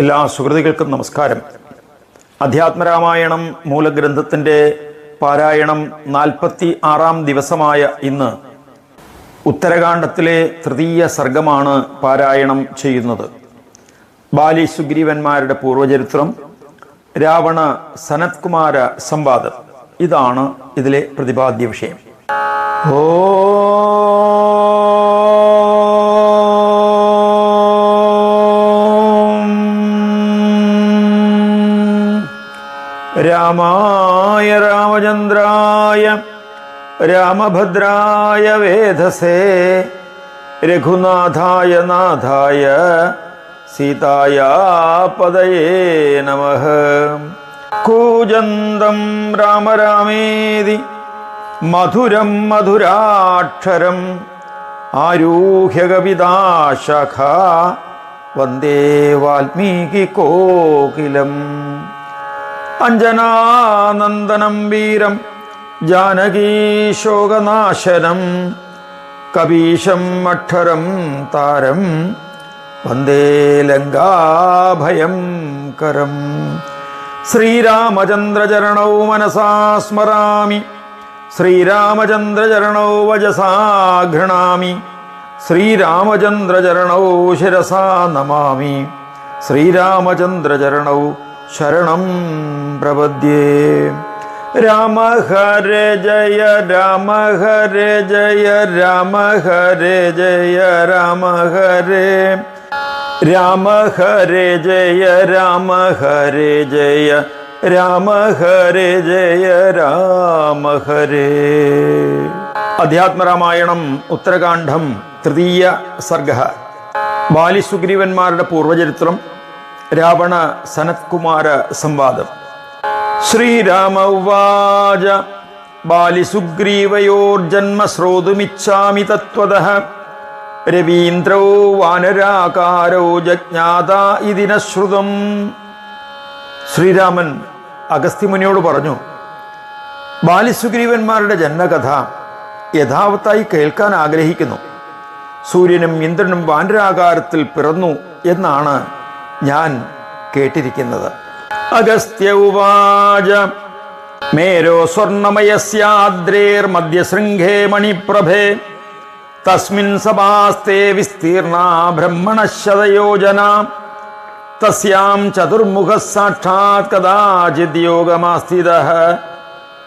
എല്ലാ സുഹൃത്തുക്കൾക്കും നമസ്കാരം. അധ്യാത്മരാമായണം മൂലഗ്രന്ഥത്തിന്റെ പാരായണം നാൽപ്പത്തി ആറാം ദിവസമായ ഇന്ന് ഉത്തരകാണ്ഡത്തിലെ തൃതീയ സർഗമാണ് പാരായണം ചെയ്യുന്നത്. ബാലി സുഗ്രീവന്മാരുടെ പൂർവചരിത്രം രാവണ സനത്കുമാര സംവാദം. ഇതാണ് ഇതിലെ പ്രതിപാദ്യ വിഷയം. ഓം രാമായ രാമചന്ദ്രായ രാമഭദ്രായ വേധസേ രഘുനാഥായ നാഥായ സീതായ പദയേ നമ. കൂജന്തം രാമരാമേതി മധുരം മധുരാക്ഷരം ആരൂഹ്യകവിതാശഖ വന്ദേ വാൽമീകി കോകിലം. അഞ്ജനാനന്ദനം വീരം ജാനകീശോകനാശനം കപീശം അക്ഷരം താരം വന്ദേ ലങ്കാഭയം കരം. ശ്രീരാമചന്ദ്രചരണൗ മനസാ സ്മരാമി ശ്രീരാമചന്ദ്രചരണൗ വജസാ ഗൃണാമി ശ്രീരാമചന്ദ്രചരണൗ ശിരസാ നമാമി ശ്രീരാമചന്ദ്രചരണൗ ശരണം പ്രപദ്യേ. രാമ ഹര ജയ രാമ ഹര ജയ രാമ ഹര ജയ രാമ ഹരേ. രാമ ഹരേ ജയ രാമ ഹരേ ജയ രാമ ഹരേ ജയ രാമ ഹരേ. അധ്യാത്മരാമായണം ഉത്തരകാണ്ഡം തൃതീയ സർഗ. ബാലിസുഗ്രീവന്മാരുടെ പൂർവചരിത്രം രാവണ സനത്കുമാര സംവാദം. ശ്രീരാമ ഉവാച ബാലിസുഗ്രീവയോർജന്മ തത്വത തത്വതഃ രവീന്ദ്രോ വാനരാകാരോ ജജ്ഞാത ഇതിനശ്രുതം ശ്രീരാമൻ അഗസ്ത്യമുനിയോട് പറഞ്ഞു ബാലിസുഗ്രീവന്മാരുടെ ജന്മകഥ യഥാവത്തായി കേൾക്കാൻ ആഗ്രഹിക്കുന്നു. സൂര്യനും ഇന്ദ്രനും വാനരാകാരത്തിൽ പിറന്നു എന്നാണ് ഞാൻ കേട്ടിരിക്കുന്നത്. അഗസ്ത്യ ഉവാച. മേരോ സ്വർണമയസ്യാദ്രേർ മധ്യശൃംഖേ മണിപ്രഭേ. തസ്മിൻ സഭാസ്തേ വിസ്തീർണ ബ്രഹ്മണശതയോജന. തസ്യാം ചതുർമുഖ സാക്ഷാത് കഥാചിത് യോഗമാസ്ഥിത.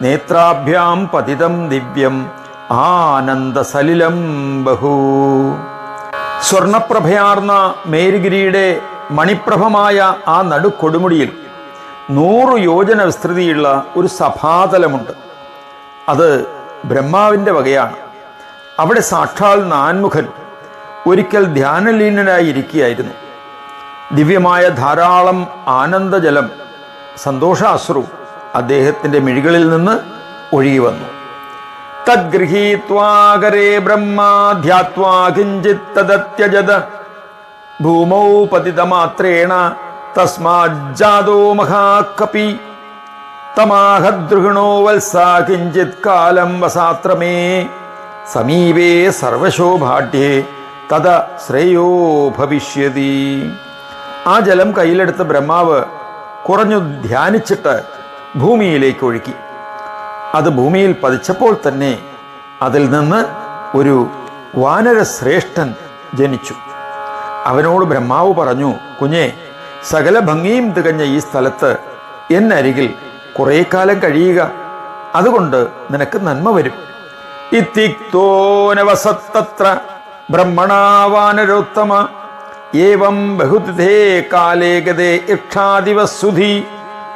നേത്രാഭ്യാം പതിതം ദിവ്യം ആനന്ദസലിലം ബഹു. സ്വർണപ്രഭയാർന്ന മേരുഗിരിയുടെ മണിപ്രഭമായ ആ നടുക്കൊടുമുടിയിൽ നൂറ് യോജന വിസ്തൃതിയുള്ള ഒരു സഭാതലമുണ്ട്. അത് ബ്രഹ്മാവിന്റെ വകയാണ്. അവിടെ സാക്ഷാൽ നാൻമുഖൻ ഒരിക്കൽ ധ്യാനലീനനായി ഇരിക്കുകയായിരുന്നു ദിവ്യമായ ധാരാളം ആനന്ദജലം സന്തോഷാശ്രു അദ്ദേഹത്തിന്റെ മിഴികളിൽ നിന്ന് ഒഴുകി വന്നു. തദ്ഗൃഹീത്വാകരേ ബ്രഹ്മാധ്യാത്വാ ഭൂമൗ പതിതമാത്രേണ തസ്മാജ്ജാതോ മഹാകപി. തമാഹദ്രുഹിണോ വത്സാ കിഞ്ചിത് കാലം വസാത്രമേ. സമീപേ സർവശോഭാഢ്യേ തത ശ്രേയോ ഭവിഷ്യതി. ആ ജലം കയ്യിലെടുത്ത ബ്രഹ്മാവ് കുറഞ്ഞു ധ്യാനിച്ചിട്ട് ഭൂമിയിലേക്ക് ഒഴുക്കി അത് ഭൂമിയിൽ പതിച്ചപ്പോൾ തന്നെ അതിൽ നിന്ന് ഒരു വാനരശ്രേഷ്ഠൻ ജനിച്ചു. അവനോട് ബ്രഹ്മാവ് പറഞ്ഞു കുഞ്ഞെ സകല ഭംഗിയും തികഞ്ഞ ഈ സ്ഥലത്ത് എന്നരികിൽ കുറേ കാലം കഴിയുക. അതുകൊണ്ട് നിനക്ക് നന്മ വരും. ഇത്തിക്തോനവസത്തത്ര ബ്രഹ്മണാവാനരോത്തമ ഏവം ബഹുതിഥേ കാലേ ഇക്ഷാദിവസുധി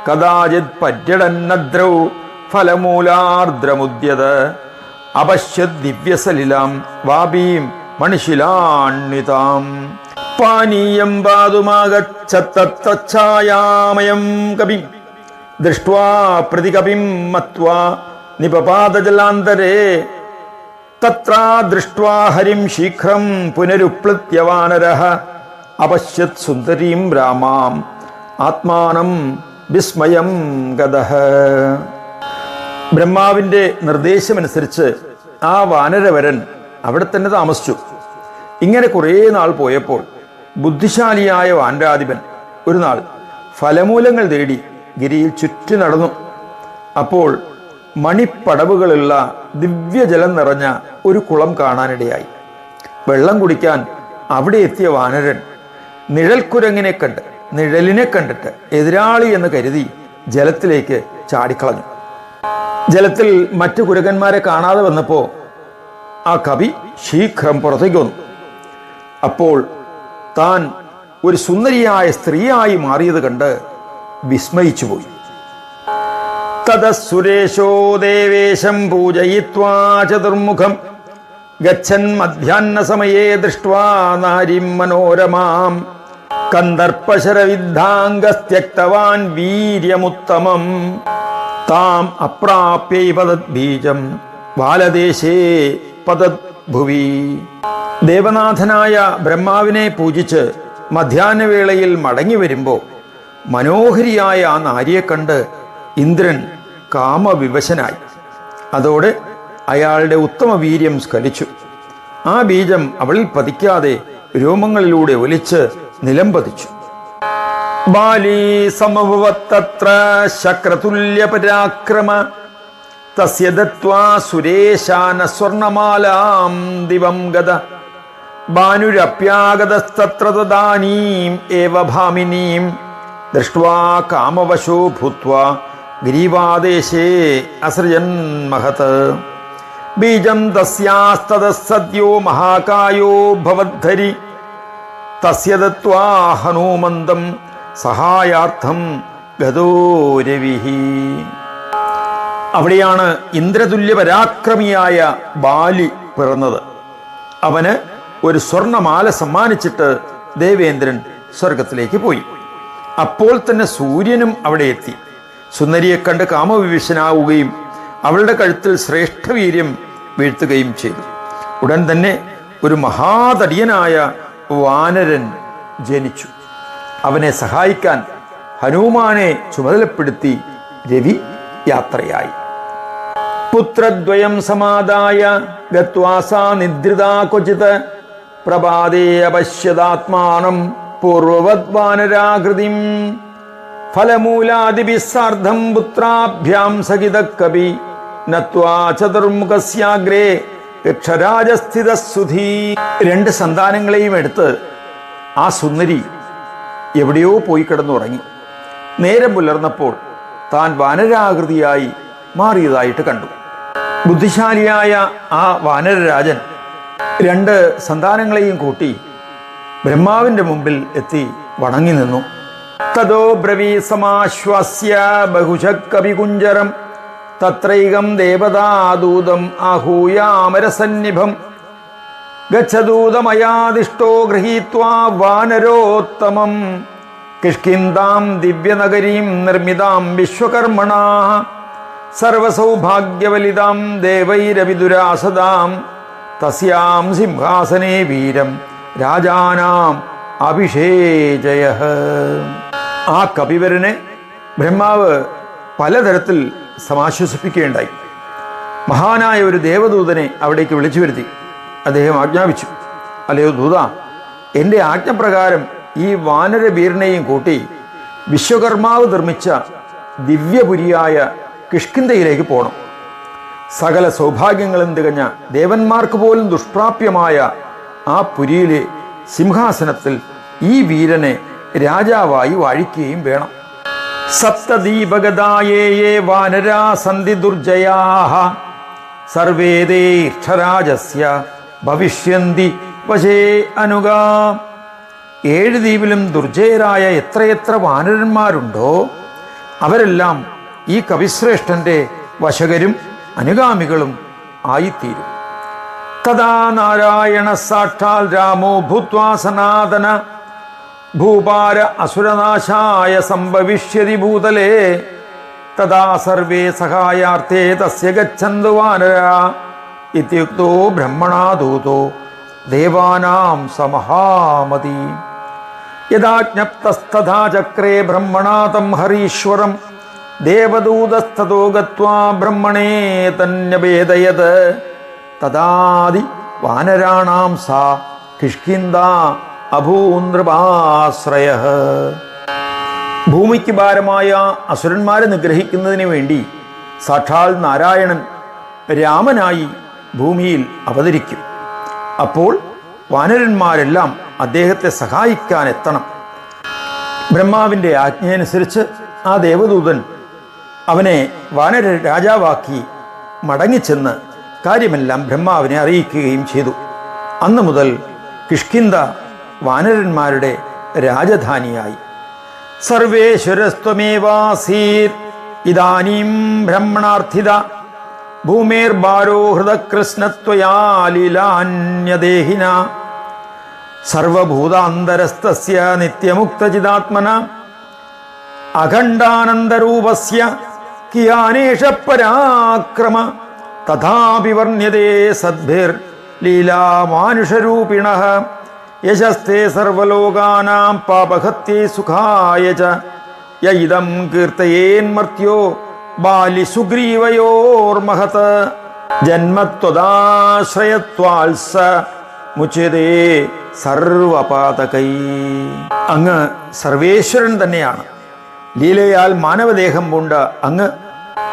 കഥാചിത് പര്യടന്നദ്രൗ ഫലമൂലാർദ്രമുദ്യത് അപശ്യത് ദിവ്യസലിലാം വാബീം മണിശിലാണ്വിതാം പാനീയം പാതുമാഗച്ഛത്തച്ഛായാമയം കവിം. ദൃഷ്ട്വാ പ്രതികവിം മത്വാ നിപപാതജലാന്തരേ. തത്രാ ഹരിം ശീഘ്രം പുനരുപ്ലത്യ വാനരഃ അപശ്യത് സുന്ദരീം രാമാം. ആത്മാനം വിസ്മയം ഗതഹ. ബ്രഹ്മാവിന്റെ നിർദ്ദേശമനുസരിച്ച് ആ വാനരവരൻ അവിടെ തന്നെ താമസിച്ചു. ഇങ്ങനെ കുറേ നാൾ പോയപ്പോൾ ബുദ്ധിശാലിയായ വാൻരാധിപൻ ഒരു നാൾ ഫലമൂലങ്ങൾ തേടി ഗിരിയിൽ ചുറ്റി നടന്നു. അപ്പോൾ മണിപ്പടവുകളുള്ള ദിവ്യജലം നിറഞ്ഞ ഒരു കുളം കാണാനിടയായി. വെള്ളം കുടിക്കാൻ അവിടെ എത്തിയ വാനരൻ നിഴൽക്കുരങ്ങിനെ കണ്ട് നിഴലിനെ കണ്ടിട്ട് എതിരാളി എന്ന് കരുതി ജലത്തിലേക്ക് ചാടിക്കളഞ്ഞു. ജലത്തിൽ മറ്റു കുരകന്മാരെ കാണാതെ വന്നപ്പോൾ ആ കവി ശീഘ്രം പുറത്തേക്ക് വന്നു. അപ്പോൾ താൻ ഒരു സുന്ദരിയായ സ്ത്രീയായി മാറിയത് കണ്ട് വിസ്മയിച്ചു പോയി. തതസുരേശോ ദേവേശം പൂജയിത്വാ ചതുർമുഖം. ഗച്ഛൻ മധ്യാഹ്ന സമയേ ദൃഷ്ട്വാ നാരിം മനോരമാം. കന്ദർപ്പശരവിദ്ധാംഗസ്ത്യക്തവാൻ വീര്യമുത്തമം. താം അപ്രാപ്യൈ പദദ്ബീജം. ബാലദേശേ പദദ്ഭുവി ദേവനാഥനായ ബ്രഹ്മാവിനെ പൂജിച്ച് മധ്യാഹ്നവേളയിൽ മടങ്ങി വരുമ്പോൾ മനോഹരിയായ ആ നാരിയെ കണ്ട് ഇന്ദ്രൻ കാമവിവശനായി. അതോടെ അയാളുടെ ഉത്തമ വീര്യം സ്കലിച്ചു ആ ബീജം അവളിൽ പതിക്കാതെ രോമങ്ങളിലൂടെ ഒലിച്ച് നിലം പതിച്ചു. ബാലീ സമഭവത്തത്ര ശക്രതുല്യ പരാക്രമ തസ്യ ദത്വാ സുരേശാന സ്വർണമാലാം ദിവം ഗത. ഭാനുരപ്യാഗതസ്തത്ര തദാനീം ഏവ ഭാമിനീം. ദൃഷ്ട്വാ കാമവശോ ഭൂത്വ ഗ്രീവാദേശേ അസൃജൻ മഹത്. ബീജം തസ്യാസ്തത സദ്യോ മഹാകായോ ഭവദ്ധരി. തസ്യ ദത്വാ ഹനുമന്തം സഹായാർത്ഥം ഗതോ രവിഹി അവിടെയാണ് ഇന്ദ്രതുല്യ പരാക്രമിയായ ബാലി പിറന്നത്. അവന് ഒരു സ്വർണമാല സമ്മാനിച്ചിട്ട് ദേവേന്ദ്രൻ സ്വർഗത്തിലേക്ക് പോയി. അപ്പോൾ തന്നെ സൂര്യനും അവിടെ എത്തി. സുന്ദരിയെ കണ്ട് കാമവിവശനാവുകയും അവളുടെ കഴുത്തിൽ ശ്രേഷ്ഠവീര്യം വീഴ്ത്തുകയും ചെയ്തു. ഉടൻ തന്നെ ഒരു മഹാതടിയനായ വാനരൻ ജനിച്ചു. അവനെ സഹായിക്കാൻ ഹനുമാനെ ചുമതലപ്പെടുത്തി രവി യാത്രയായി. പുത്രദ്വയം സമാദായ ഗത്വാസാ ക്വചിത്. പ്രഭാതേ അപശ്യതാത്മാനം പൂർവവത് വാനരാകൃതിം ഫലമൂലാദിഭിസാർദ്ധം പുത്രാഭ്യാം സഹിത കവി. നത്വാ ചതുർമുഖസ്യാഗ്രേ യക്ഷരാജസ്ഥിത സുധീ. രണ്ട് സന്താനങ്ങളെയും എടുത്ത് ആ സുന്ദരി എവിടെയോ പോയി കിടന്നുറങ്ങി. നേരം പുലർന്നപ്പോൾ താൻ വാനരാകൃതിയായി മാറിയതായിട്ട് കണ്ടു. ബുദ്ധിശാലിയായ ആ വാനരരാജൻ രണ്ട് സന്താനങ്ങളെയും കൂട്ടി ബ്രഹ്മാവിന്റെ മുമ്പിൽ എത്തി വണങ്ങി നിന്നു. തതോ ബ്രവീ സമാശ്വാസ്യ ബഹുശക്കവികുഞ്ചരം. തത്രൈകം ദേവതാദൂതം ആഹൂയാമരസന്നിഭം. ഗച്ഛദൂതമയാദിഷ്ടോ ഗൃഹീത്വാ വാനരോത്തമം. കിഷ്കിന്താം ദിവ്യനഗരീം നിർമ്മിതാം വിശ്വകർമ്മണാ. സർവസൗഭാഗ്യവലിതാം ദേവൈരവിദുരാസദാം തസ്യാം സിംഹാസനേ വീരം രാജാനാം അഭിഷേചയ. ആ കപിവരനെ ബ്രഹ്മാവ് പലതരത്തിൽ സമാശ്വസിപ്പിക്കുകയുണ്ടായി. മഹാനായ ഒരു ദേവദൂതനെ അവിടേക്ക് വിളിച്ചു വരുത്തി. അദ്ദേഹം ആജ്ഞാപിച്ചു. അല്ലയോ ദൂത എന്റെ ആജ്ഞപ്രകാരം ഈ വാനരവീരനെയും കൂട്ടി വിശ്വകർമാവ് നിർമ്മിച്ച ദിവ്യപുരിയായ കിഷ്കിന്തയിലേക്ക് പോകണം സകല സൗഭാഗ്യങ്ങളും തികഞ്ഞ ദേവന്മാർക്ക് പോലും ദുഷ്പ്രാപ്യമായ ആ പുരിയിലെ സിംഹാസനത്തിൽ ഈ വീരനെ രാജാവായി വാഴിക്കുകയും വേണം. സപ്തദീപഗതായേ വാനരാ സന്ധി ദുർജയാഹ സർവേദേ ഇഷ്ടരാജസ്യ ഭവിഷ്യന്തി വശേ അനുഗ. ഏഴ് ദ്വീപിലും ദുർജയരായ എത്രയെത്ര വാനരന്മാരുണ്ടോ അവരെല്ലാം ഈ കവിശ്രേഷ്ഠന്റെ വശകരും അനുഗാമികളും ആയിത്തീരും. തഥാ നാരായണ സാക്ഷാൽ രാമോ ഭൂത്വാസനാതന ഭൂപാര അസുരനാശായ സംഭവിഷ്യതി ഭൂതലേ തഥാ സർവേ സഹായാർത്ഥേ തസ്യ ഗച്ഛന്തു വാനര ഇത്യുക്തോ ബ്രഹ്മണാദൂതോ ദേവാനാം സമഹാമതി. യഥാജ്ഞപ്തസ്തഥാ ചക്രേ ബ്രഹ്മണാതം ഹരീശ്വരം ദേവദൂതസ്തോ ഗത്വാ ബ്രഹ്മണേ തന്യഭേദയത് തദാദി വാനരാണാം സാ കിഷ്കിന്ദ അഭൂനൃപാശ്രയ ഭൂമിക്ക് ഭാരമായ അസുരന്മാരെ നിഗ്രഹിക്കുന്നതിന് വേണ്ടി സാക്ഷാൽ നാരായണൻ രാമനായി ഭൂമിയിൽ അവതരിക്കും. അപ്പോൾ വാനരന്മാരെല്ലാം അദ്ദേഹത്തെ സഹായിക്കാൻ എത്തണം ബ്രഹ്മാവിന്റെ ആജ്ഞയനുസരിച്ച് ആ ദേവദൂതൻ അവനെ വാനര രാജാവാക്കി മടങ്ങിച്ചെന്ന് കാര്യമെല്ലാം ബ്രഹ്മാവിനെ അറിയിക്കുകയും ചെയ്തു. അന്നു മുതൽ കിഷ്കിന്ത വാനരന്മാരുടെ രാജധാനിയായി. സർവേശ്വരസ്ത്വമേവാസീർ ഇതാനീം ബ്രഹ്മണാർത്ഥിത ഭൂമേർഭാരോ ഹൃദകൃഷ്ണത്വയാ ലീലാന്യദേഹിന സർവഭൂതാന്തരസ്തസ്യ നിത്യമുക്തചിതാത്മന അഖണ്ഡാനന്ദരൂപസ്യ കിയാനേഷ പരാക്രമ സദ്ഭിർ ലീലാമാനുഷരൂപിണ. യശസ്തേ സർവലോകാനാം പാപഹത്യേ സുഖായ ച. യ കീർത്തയേന്മർത്യോ ബാലി സുഗ്രീവയോർമഹത് ജന്മത്വദാശ്രയത്വാത്സ മുച്യതേ സർവപാതകൈ. അങ്ങ് സർവേശ്വരൻ തന്നെയാണ്. ലീലയാൽ മാനവദേഹം പൂണ്ട അങ്ങ്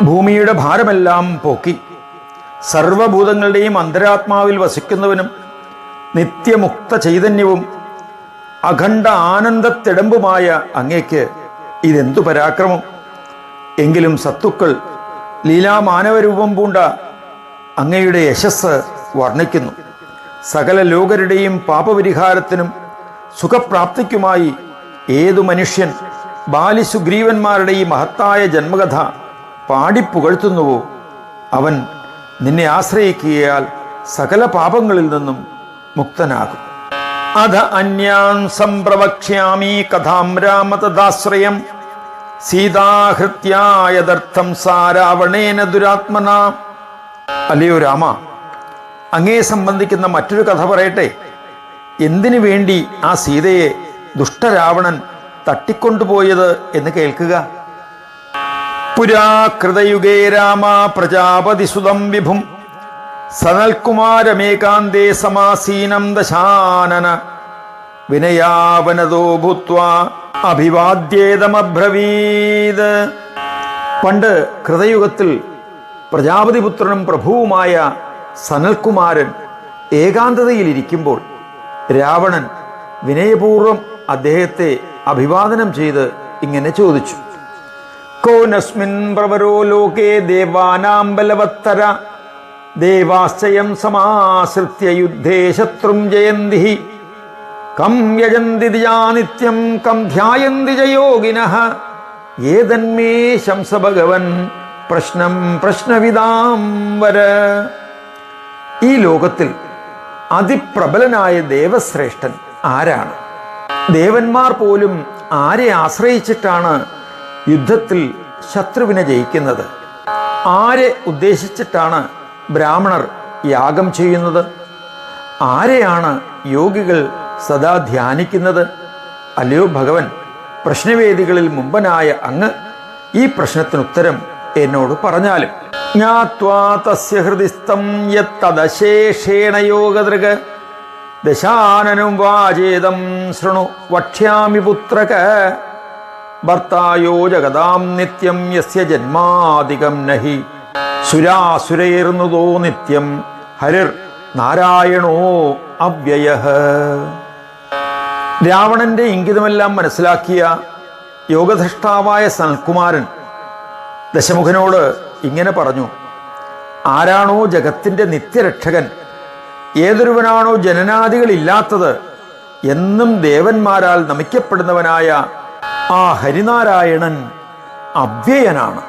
ഭൂമിയുടെ ഭാരമെല്ലാം പോക്കി. സർവഭൂതങ്ങളുടെയും അന്തരാത്മാവിൽ വസിക്കുന്നവനും നിത്യമുക്ത ചൈതന്യവും അഖണ്ഡ ആനന്ദത്തിടമ്പുമായ അങ്ങേക്ക് ഇതെന്തു പരാക്രമം? എങ്കിലും സത്തുക്കൾ ലീലാമാനവരൂപം പൂണ്ട അങ്ങയുടെ യശസ് വർണിക്കുന്നു. സകല ലോകരുടെയും പാപപരിഹാരത്തിനും സുഖപ്രാപ്തിക്കുമായി ഏതു മനുഷ്യൻ ബാലിസുഗ്രീവന്മാരുടെ ഈ മഹത്തായ ജന്മകഥ പാടിപ്പുകഴ്ത്തുന്നുവോ അവൻ നിന്നെ ആശ്രയിക്കുകയാൽ സകല പാപങ്ങളിൽ നിന്നും മുക്തനാകും. അധ അന്യാൻ സംപ്രവക്ഷ്യാമി കഥാം രാമതദാശ്രയം. സീതാഹൃത്യായതർത്ഥം സാരാവണേന ദുരാത്മന. അല്ലയോ രാമ അങ്ങയെ സംബന്ധിക്കുന്ന മറ്റൊരു കഥ പറയട്ടെ? എന്തിനു വേണ്ടി ആ സീതയെ ദുഷ്ടരാവണൻ തട്ടിക്കൊണ്ടുപോയത് എന്ന് കേൾക്കുക. പുരാകൃതയുഗേ രാമ പ്രജാപതിസുതം വിഭും. സനൽകുമാരമേകാന്തേ സമാസീനം ദശാനന. വിനയാവനതോ ഭൂത്വ അഭിവാദ്യേതമബ്രവീത്. പണ്ട് കൃതയുഗത്തിൽ പ്രജാപതിപുത്രനും പ്രഭുവുമായ സനൽകുമാരൻ ഏകാന്തതയിലിരിക്കുമ്പോൾ രാവണൻ വിനയപൂർവം അദ്ദേഹത്തെ അഭിവാദനം ചെയ്ത് ഇങ്ങനെ ചോദിച്ചു. കോനസ്മിൻ പ്രവരോ ലോകേ ദേവാനാം ബലവത്തര ദേവാശ്ചയം സമാശ്രിത്യ യുദ്ധേ ശത്രും ജയന്തി. കം യജന്തി നിത്യം കം ധ്യായന്തി ജയോഗിന ഏതന്മേ ശംസ ഭഗവൻ പ്രശ്നം പ്രശ്നവിതാം വര. ഈ ലോകത്തിൽ അതിപ്രബലനായ ദേവശ്രേഷ്ഠൻ ആരാണ്? ദേവന്മാർ പോലും ആരെ ആശ്രയിച്ചിട്ടാണ് യുദ്ധത്തിൽ ശത്രുവിനെ ജയിക്കുന്നത്? ആരെ ഉദ്ദേശിച്ചിട്ടാണ് ബ്രാഹ്മണർ യാഗം ചെയ്യുന്നത്? ആരെയാണ് യോഗികൾ സദാ ധ്യാനിക്കുന്നത്? അല്ലയോ ഭഗവൻ പ്രശ്നവേദികളിൽ മുമ്പനായ അങ്ങ് ഈ പ്രശ്നത്തിന് ഉത്തരം എന്നോട് പറഞ്ഞാലും. ജ്ഞാത്വാ തസ്യ ഹൃദിസ്ഥം യോഗദൃഗ്. ദശാനനും വാചേതം ശൃണു വക്ഷ്യാമി പുത്രക. ഭർത്തായോ ജഗതാം നിത്യം യസ്യ ജന്മാധികം നഹി. സുരാസുരേർന്നതോ നിത്യം ഹരിർ നാരായണോ അവ്യയ. രാവണന്റെ ഇംഗിതമെല്ലാം മനസ്സിലാക്കിയ യോഗധഷ്ടാവായ സനൽകുമാരൻ ദശമുഖനോട് ഇങ്ങനെ പറഞ്ഞു ആരാണോ ജഗത്തിന്റെ നിത്യരക്ഷകൻ? ഏതൊരുവനാണോ ജനനാദികളില്ലാത്തത് എന്നും ദേവന്മാരാൽ നമിക്കപ്പെടുന്നവനായ ആ ഹരിനാരായണൻ അവ്യയനാണ്.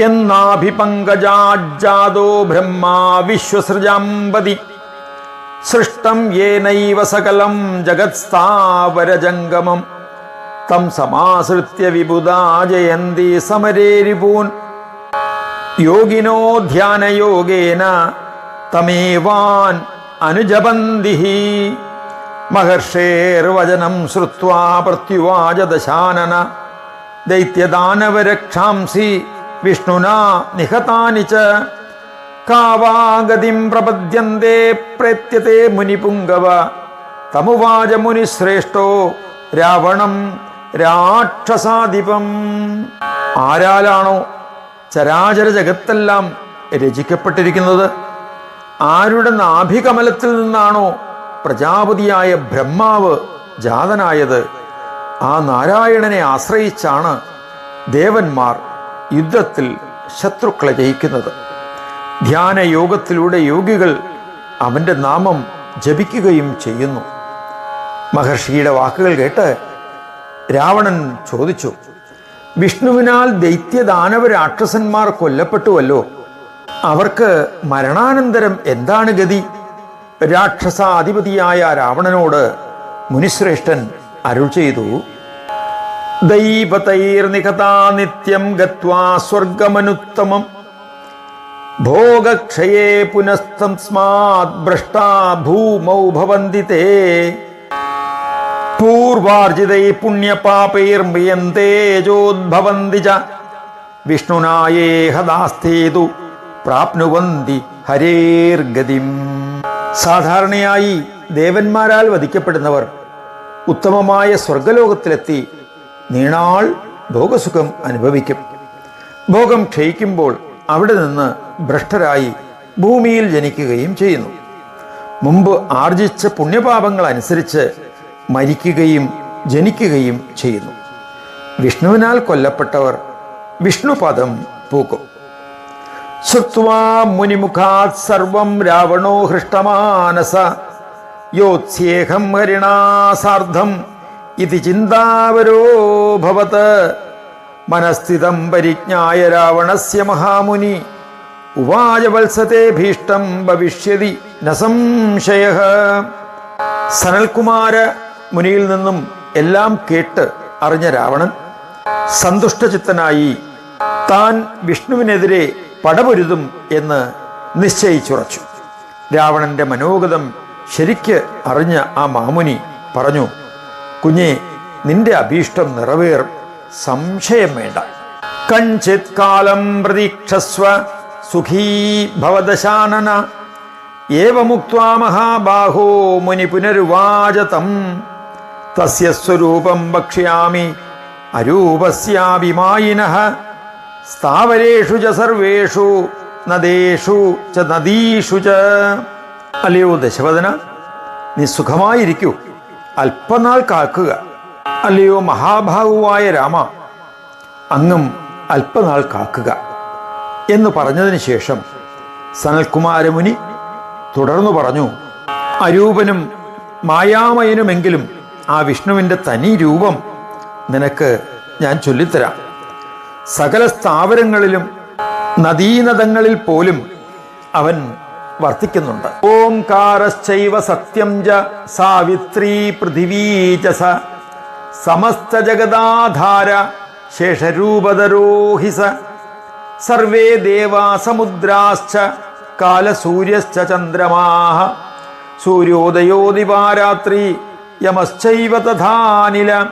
എന്നാഭിപങ്കജാജാതോ ബ്രഹ്മാ വിശ്വസൃജാമ്പതി സൃഷ്ടം യേനൈവ സകലം ജഗത്സ്ഥാവരജംഗമം. തം സമാശ്രിത്യ വിബുദാജയന്തി സമരേരിപൂൻ. യോഗിനോ ധ്യാനയോഗേന തമേവാൻ അനുജപന്തി മഹർഷേർവചനം ശ്രുവാ പ്രത്യുവാച ദശാനന. ദൈത്യദാനവരക്ഷാംസി വിഷ്ണുനാ നിഹതാനി ച. കാവാഗതിം പ്രപദ്യന്തേ പ്രേത്യത്തെ മുനിപുങ്കവ. തമുവാച മുനിശ്രേഷ്ഠോ രാവണം രാക്ഷസാധിപം. ആരാലാണോ ചരാചര ജഗത്തെല്ലാം രചിക്കപ്പെട്ടിരിക്കുന്നത്? ആരുടെ നാഭികമലത്തിൽ നിന്നാണോ പ്രജാപതിയായ ബ്രഹ്മാവ് ജാതനായത്? ആ നാരായണനെ ആശ്രയിച്ചാണ് ദേവന്മാർ യുദ്ധത്തിൽ ശത്രുക്കളെ ജയിക്കുന്നത്. ധ്യാനയോഗത്തിലൂടെ യോഗികൾ അവന്റെ നാമം ജപിക്കുകയും ചെയ്യുന്നു. മഹർഷിയുടെ വാക്കുകൾ കേട്ട് രാവണൻ ചോദിച്ചു വിഷ്ണുവിനാൽ ദൈത്യദാനവ രാക്ഷസന്മാർ കൊല്ലപ്പെട്ടുവല്ലോ? അവർക്ക് മരണാനന്തരം എന്താണ് ഗതി? രാക്ഷസാധിപതിയായ രാവണനോട് മുനിശ്രേഷ്ഠൻ അരുൾ ചെയ്തു. നിത്യം ഗത്വാ സ്വർഗമനുത്തമം. ഭോഗക്ഷയേ പുനസ്തസ്മാത് ഭൂമൗ പൂർവാർജിതൈ പുണ്യപാപൈർമ്രിയന്തേജോദ്ഭവന്തി ച. വിഷ്ണുനായേഹദാസ്ഥേതു പ്രാപ്നുവന്തി ഹരേർഗതിം സാധാരണയായി ദേവന്മാരാൽ വധിക്കപ്പെടുന്നവർ ഉത്തമമായ സ്വർഗലോകത്തിലെത്തി നീണാൾ ഭോഗസുഖം അനുഭവിക്കും. ഭോഗം ക്ഷയിക്കുമ്പോൾ അവിടെ നിന്ന് ഭ്രഷ്ടരായി ഭൂമിയിൽ ജനിക്കുകയും ചെയ്യുന്നു. മുമ്പ് ആർജിച്ച പുണ്യപാപങ്ങൾ അനുസരിച്ച് മരിക്കുകയും ജനിക്കുകയും ചെയ്യുന്നു. വിഷ്ണുവിനാൽ കൊല്ലപ്പെട്ടവർ വിഷ്ണുപദം പൂക്കും. ശ്രുത്വാ മുനിമുഖാത് സർവം രാവണോ ഹൃഷ്ടമാനസ യോത്സ്യേഹം ഹരിണാസാർദ്ധം ഇതി ചിന്താവരോ ഭവത് മനസ്ഥിതം പരിജ്ഞായ രാവണസ്യ മഹാമുനി ഉവാചവത്സത്തെ ഭീഷ്ടം ഭവിഷ്യതി ന സംശയ സനൽകുമാര മുനിയിൽ നിന്നും എല്ലാം കേട്ട് അറിഞ്ഞ രാവണൻ സന്തുഷ്ടചിത്തനായി താൻ വിഷ്ണുവിനെതിരെ പടപൊരുതും എന്ന് നിശ്ചയിച്ചുറച്ചു. രാവണന്റെ മനോഗതം ശരിക്ക് അറിഞ്ഞ ആ മാമുനി പറഞ്ഞു കുഞ്ഞെ നിന്റെ അഭീഷ്ടം നിറവേറും സംശയം വേണ്ട. കഞ്ചിത് കാലം പ്രതീക്ഷസ്വ സുഖീ ഭവദശാനന. ഏവമുക്വാ മഹാബാഹോ മുനി പുനരുവാചതം. തസ്യസ്വരൂപം തസ്യ സ്വരൂപം വക്ഷ്യാമി അരൂപസ്യാഭിമായിന. സ്ഥാവരേഷു ച സർവേഷു നദേഷു ച നദീഷു ച. അല്ലയോ ദശവദന നീ സുഖമായിരിക്കൂ. അല്പനാൾ കാക്കുക. അല്ലയോ മഹാഭാവുവായ രാമ അങ്ങും അല്പനാൾ കാക്കുക. എന്ന് പറഞ്ഞതിന് ശേഷം സനൽകുമാരമുനി തുടർന്നു പറഞ്ഞു അരൂപനും മായാമയനുമെങ്കിലും ആ വിഷ്ണുവിന്റെ തനി രൂപം നിനക്ക് ഞാൻ ചൊല്ലിത്തരാം. സകല സ്ഥാവരങ്ങളിലും നദീനദങ്ങളിൽ പോലും അവൻ വർത്തിക്കുന്നുണ്ട്. ഓംകാരശ്ചൈവ സത്യം ച സാവിത്രീ പൃഥിവീച സമസ്ത ജഗദാധാര ശേഷരൂപതരോഹി സ. സർവേ ദേവാ സമുദ്രാശ്ച കാലസൂര്യശ്ച ചന്ദ്രമാഹ. സൂര്യോദയോ ദിവാരാത്രി യമശ്ചൈവ തഥാനില.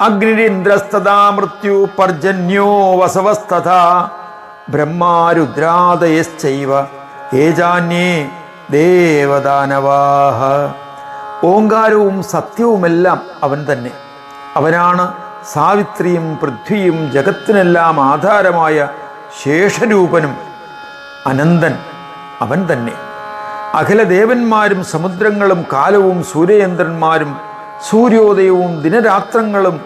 അഗ്നിരിന്ദ്രസ്തഥാ മൃത്യു പർജന്യോ വസവസ്തഥാ ബ്രഹ്മാരുദ്രാദയശ്ചൈവ ഏജാന്യേ ദേവദാനവാഹ. ഓങ്കാരവും സത്യവുമെല്ലാം അവൻ തന്നെ. അവനാണ് സാവിത്രിയും പൃഥ്വിയും ജഗത്തിനെല്ലാം ആധാരമായ ശേഷരൂപനും. അനന്തൻ അവൻ തന്നെ. അഖില ദേവന്മാരും സമുദ്രങ്ങളും കാലവും സൂര്യചന്ദ്രന്മാരും സൂര്യോദയവും ദിനരാത്രങ്ങളും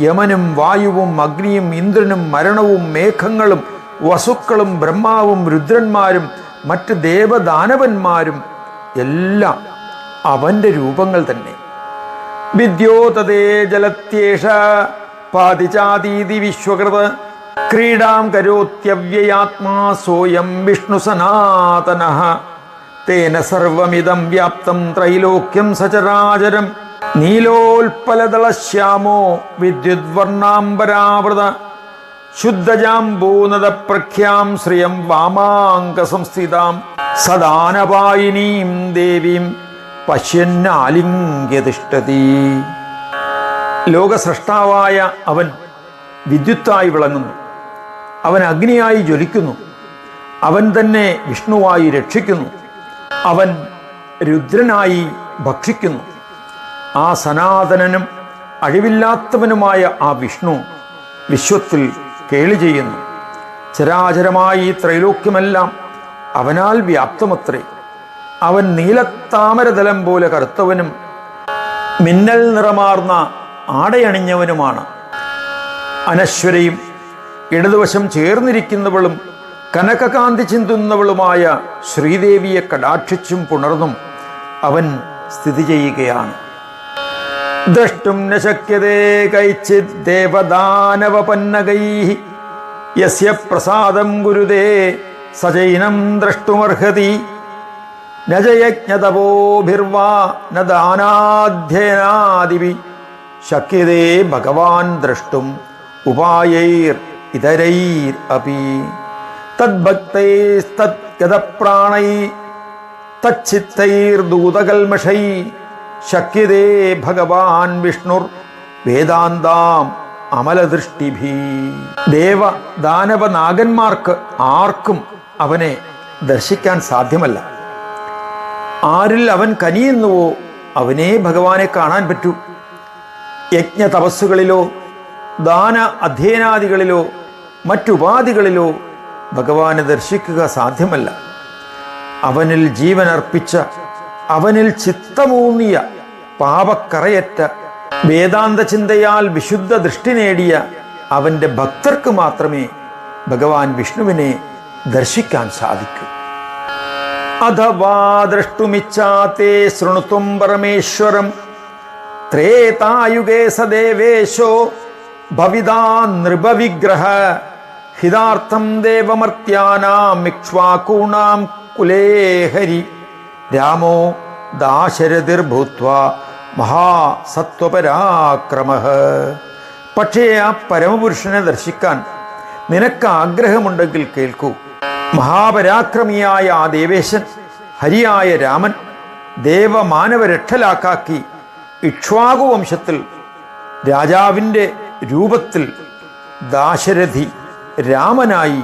യമനും വായുവും അഗ്നിയും ഇന്ദ്രനും മരണവും മേഘങ്ങളും വസുക്കളും ബ്രഹ്മാവും രുദ്രന്മാരും മറ്റ് ദേവദാനവന്മാരും എല്ലാം അവന്റെ രൂപങ്ങൾ തന്നെ. വിദ്യോതേ ജലത്യേഷ പാതിചാതീതി വിശ്വകൃത് ക്രീഡാം കരോത്യവ്യയാത്മാ സോയം വിഷ്ണു സനാതന. തേന സർവമിതം വ്യാപ്തം ത്രൈലോക്യം സചരാചരം നീലോൽപലദളശ്യാമോ വിദ്യുദ്വർണാംബരാവൃത ശുദ്ധജാംബൂനദ പ്രഖ്യാം ശ്രിയം വാമാങ്ക സംസ്ഥിതാം സദാനപായിനീം ദേവീം പശ്യന്നാലിംഗ്യതിഷ്ഠതി ലോകസൃഷ്ടാവായ അവൻ വിദ്യുത്തായി വിളങ്ങുന്നു. അവൻ അഗ്നിയായി ജ്വലിക്കുന്നു. അവൻ തന്നെ വിഷ്ണുവായി രക്ഷിക്കുന്നു. അവൻ രുദ്രനായി ഭക്ഷിക്കുന്നു. ആ സനാതനനും അഴിവില്ലാത്തവനുമായ ആ വിഷ്ണു വിശ്വത്തിൽ കേളി ചെയ്യുന്നു. ചരാചരമായ ഈ ത്രൈലോക്യമെല്ലാം അവനാൽ വ്യാപ്തമത്രേ. അവൻ നീലത്താമരതലം പോലെ കറുത്തവനും മിന്നൽ നിറമാർന്ന ആടയണിഞ്ഞവനുമാണ്. അനശ്വരയും ഇടതുവശം ചേർന്നിരിക്കുന്നവളും കനകകാന്തി ചിന്തുന്നവളുമായ ശ്രീദേവിയെ കടാക്ഷിച്ചും പുണർന്നും അവൻ സ്ഥിതി ചെയ്യുകയാണ്. ദ്രഷ്ടും ന ശക്യതേ ദേവദാനവപന്നകൈ യസ്യ പ്രസാദം ഗുരുതേ സജൈനം ദ്രഷ്ടുമർഹതി. ന ജയജ്ഞതപോഭിർവാ ന ശക്യതേ ഭഗവാൻ ദ്രഷ്ടും ഉപായൈർ ഇതരൈർ അപി. തദ്ഭക്തൈസ്തദ്ഗതപ്രാണൈ തച്ചിത്തൈർദൂതകൽമഷൈ ശക്യതേ ഭഗവാൻ വിഷ്ണുർ വേദാന്താം അമലദൃഷ്ടിഭി. ദേവ ദാനവ നാഗന്മാർക്ക് ആർക്കും അവനെ ദർശിക്കാൻ സാധ്യമല്ല. ആരിൽ അവൻ കനിയുന്നുവോ അവനെ ഭഗവാനെ കാണാൻ പറ്റൂ. യജ്ഞ തപസ്സുകളിലോ ദാന അധ്യയനാദികളിലോ മറ്റുപാധികളിലോ ഭഗവാനെ ദർശിക്കുക സാധ്യമല്ല. അവനിൽ ജീവനർപ്പിച്ച അവനിൽ ചിത്തമൂന്നിയ പാപക്കറയറ്റ വേദാന്ത ചിന്തയാൽ വിശുദ്ധ ദൃഷ്ടി നേടിയ അവന്റെ ഭക്തർക്ക് മാത്രമേ ഭഗവാൻ വിഷ്ണുവിനെ ദർശിക്കാൻ സാധിക്കൂ. അഥവാ ദ്രഷ്ടുമിച്ചാത്തേ ശൃണുത്വം പരമേശ്വരം ത്രേതായുഗേ സദേവേശോ ഭവിതാ നൃപവിഗ്രഹ ഹിതാർത്ഥം ദേവമർത്യാനാം ഇക്ഷ്വാകൂണാം കുലേഹരി. രാമോ ദാശരഥിർഭൂത്വ മഹാസത്വപരാക്രമ. പക്ഷേ ആ പരമപുരുഷനെ ദർശിക്കാൻ നിനക്ക് ആഗ്രഹമുണ്ടെങ്കിൽ കേൾക്കൂ. മഹാപരാക്രമിയായ ആ ദേവേശൻ ഹരിയായ രാമൻ ദേവമാനവരക്ഷലാക്കാക്കി ഇക്ഷ്വാകു വംശത്തിൽ രാജാവിന്റെ രൂപത്തിൽ ദാശരഥി രാമനായി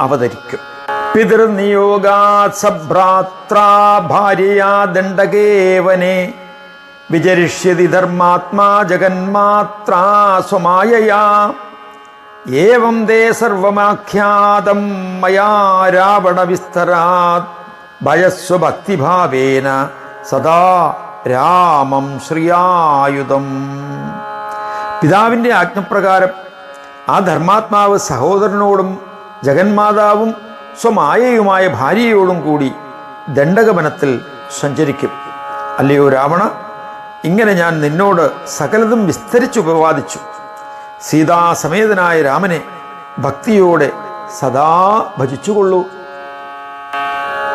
അവതരിക്കും. പിതൃനിയോഗാത് സഭ്രാത്രാ ഭാര്യയാ ദണ്ഡകേവനെ. വിചരിഷ്യതി ധർമാത്മാ ജഗന്മാത്രാ സ്വമായയാ. ഏവം ദേ സർവമാഖ്യാതം മയാ രാവണ വിസ്തരാത് ഭയസ്വ ഭക്തിഭാവേന സദാ രാമം ശ്രീയായുധം. പിതാവിന്റെ ആജ്ഞപ്രകാരം ആ ധർമാത്മാവ് സഹോദരനോടും ജഗന്മാതാവും സ്വമായയുമായ ഭാര്യയോടും കൂടി ദണ്ഡകവനത്തിൽ സഞ്ചരിക്കും. അല്ലയോ രാവണ ഇങ്ങനെ ഞാൻ നിന്നോട് സകലതും വിസ്തരിച്ചു ഉപവാദിച്ചു. സീതാസമേതനായ രാമനെ ഭക്തിയോടെ സദാ ഭജിച്ചുകൊള്ളൂ.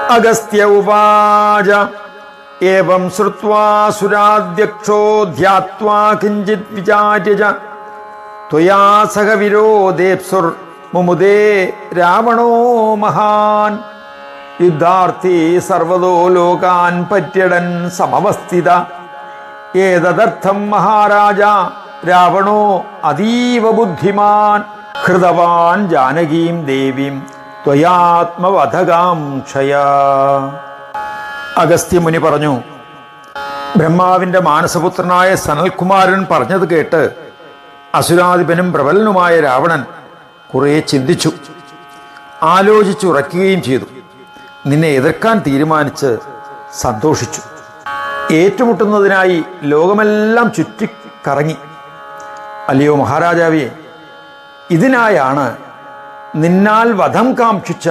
അഗസ്ത്യ ഉവാച ഏവം ശ്രുവാസുരാധ്യക്ഷോ ധ്യാത്വാ കിഞ്ചിത് വിചാര്യ ത്വയാ സഹ വിരോധേപ്സുർ മുമുദേ രാവണോ മഹാൻ? യുദ്ധാർത്ഥി സർവതോ ലോകാൻ പര്യടൻ സമവസ്ഥിത. ഏതദർത്ഥം മഹാരാജ? രാവണോ അതീവ ബുദ്ധിമാൻ. ഹൃതവാൻ ജാനകീം ദേവീം ത്വയാത്മവധകാംക്ഷയ അഗസ്ത്യമുനി പറഞ്ഞു ബ്രഹ്മാവിന്റെ മാനസപുത്രനായ സനൽകുമാരൻ പറഞ്ഞത് കേട്ട് അസുരാധിപനും പ്രബലനുമായ രാവണൻ കുറെ ചിന്തിച്ചു. ആലോചിച്ചുറക്കുകയും ചെയ്തു. നിന്നെ എതിർക്കാൻ തീരുമാനിച്ച് സന്തോഷിച്ചു. ഏറ്റുമുട്ടുന്നതിനായി ലോകമെല്ലാം ചുറ്റിക്കറങ്ങി. അല്ലയോ മഹാരാജാവേ ഇതിനായാണ് നിന്നാൽ വധം കാക്ഷിച്ച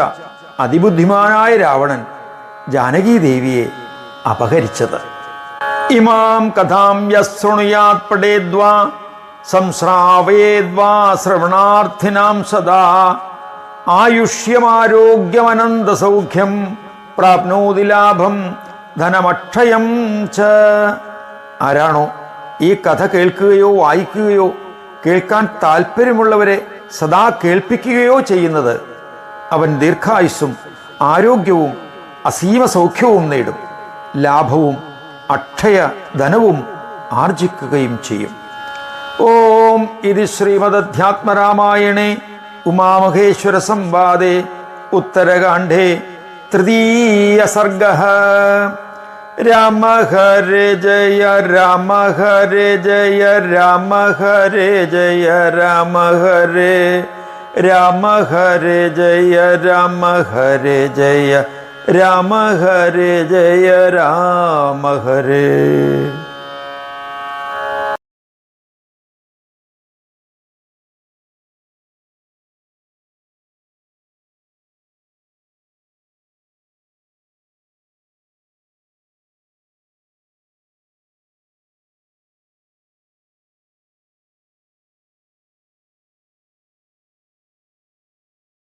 അതിബുദ്ധിമാനായ രാവണൻ ജാനകീദേവിയെ അപഹരിച്ചത്. ഇമാം കഥാം യശൃണുയാത് പടേദ്വാ സംശ്രാവയേദ്വാ ശ്രവണാർത്ഥിനാം സദാ ആയുഷ്യമാരോഗ്യമനന്ത സൗഖ്യം പ്രാപ്നോതി ലാഭം ധനമക്ഷയം ച. ആരാണോ ഈ കഥ കേൾക്കുകയോ വായിക്കുകയോ കേൾക്കാൻ താല്പര്യമുള്ളവരെ സദാ കേൾപ്പിക്കുകയോ ചെയ്യുന്നത് അവൻ ദീർഘായുസ്സും ആരോഗ്യവും അസീമ സൗഖ്യവും നേടും. ലാഭവും അക്ഷയ ധനവും ആർജിക്കുകയും ചെയ്യും. ഓം ഇത് ശ്രീമദ്ധ്യാത്മരാമായണേ ഉമാമഹേശ്വര സംവാദേ ഉത്തരകാണ്ഡേ തൃതീയ സർഗ. രാമ ഹരേ ജയ രാമ ഹരേ ജയ രാമ ഹരേ ജയ രാമ ഹരേ രാമ ഹരേ ജയ രാമ ഹരേ ജയ രാമ ഹരേ ജയ രാമ ഹരേ.